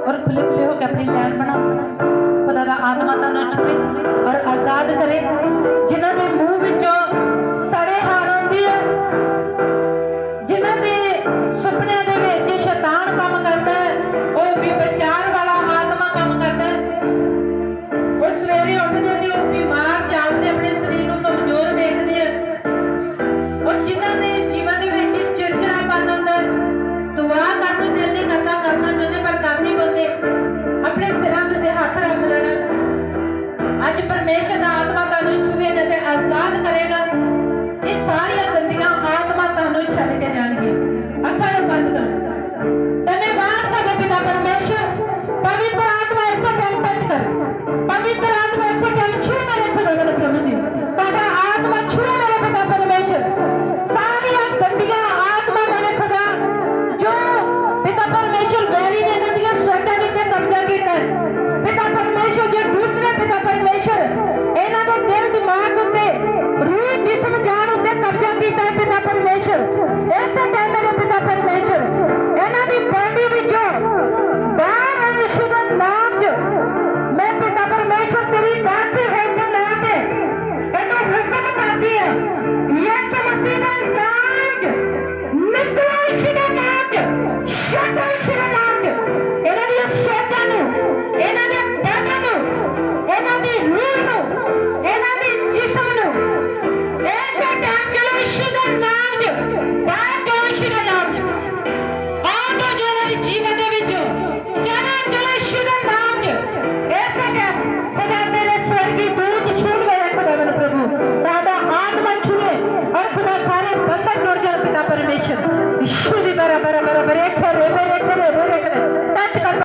और खुले खुले होकर अपनी लैंड बना ਖੁਦਾ ਦਾ ਆਤਮਾ ਤੁਹਾਨੂੰ ਛੂਏ ਔਰ ਆਜ਼ਾਦ ਕਰੇ। ਜਿਨ੍ਹਾਂ ਦੇ ਮੂੰਹ ਵਿੱਚੋਂ ਸੜੇ ਹਾਣ ਆਉਂਦੀ ਹੈ ਜਿਨ੍ਹਾਂ ਦੇ ਸੁਪਨਿਆਂ ਦੇ ਵਿੱਚ ਸ਼ੈਤਾਨ ਕੰਮ ਕਰਦਾ ਹੈ, ਉਹ ਵੀ ਵਿਚਾਰ ਵਾਲਾ ਆਤਮਾ ਕੰਮ ਕਰਦਾ ਹੈ। ਉਹ ਸਵੇਰੇ ਉੱਠਦੇ ਤੇ ਉਹ ਬਿਮਾਰ ਜਾਪਦੇ ਆਪਣੇ ਸਰੀਰ ਨੂੰ ਕਮਜ਼ੋਰ ਵੇਖਦੇ ਆ। ਔਰ ਜਿਨ੍ਹਾਂ ਦੇ ਅੱਜ ਪਰਮੇਸ਼ਰ ਦਾ ਆਤਮਾ ਤੁਹਾਨੂੰ ਛੂਏਗਾ ਤੇ ਆਜ਼ਾਦ ਕਰੇਗਾ। perspective. बरे बरे बरे बरे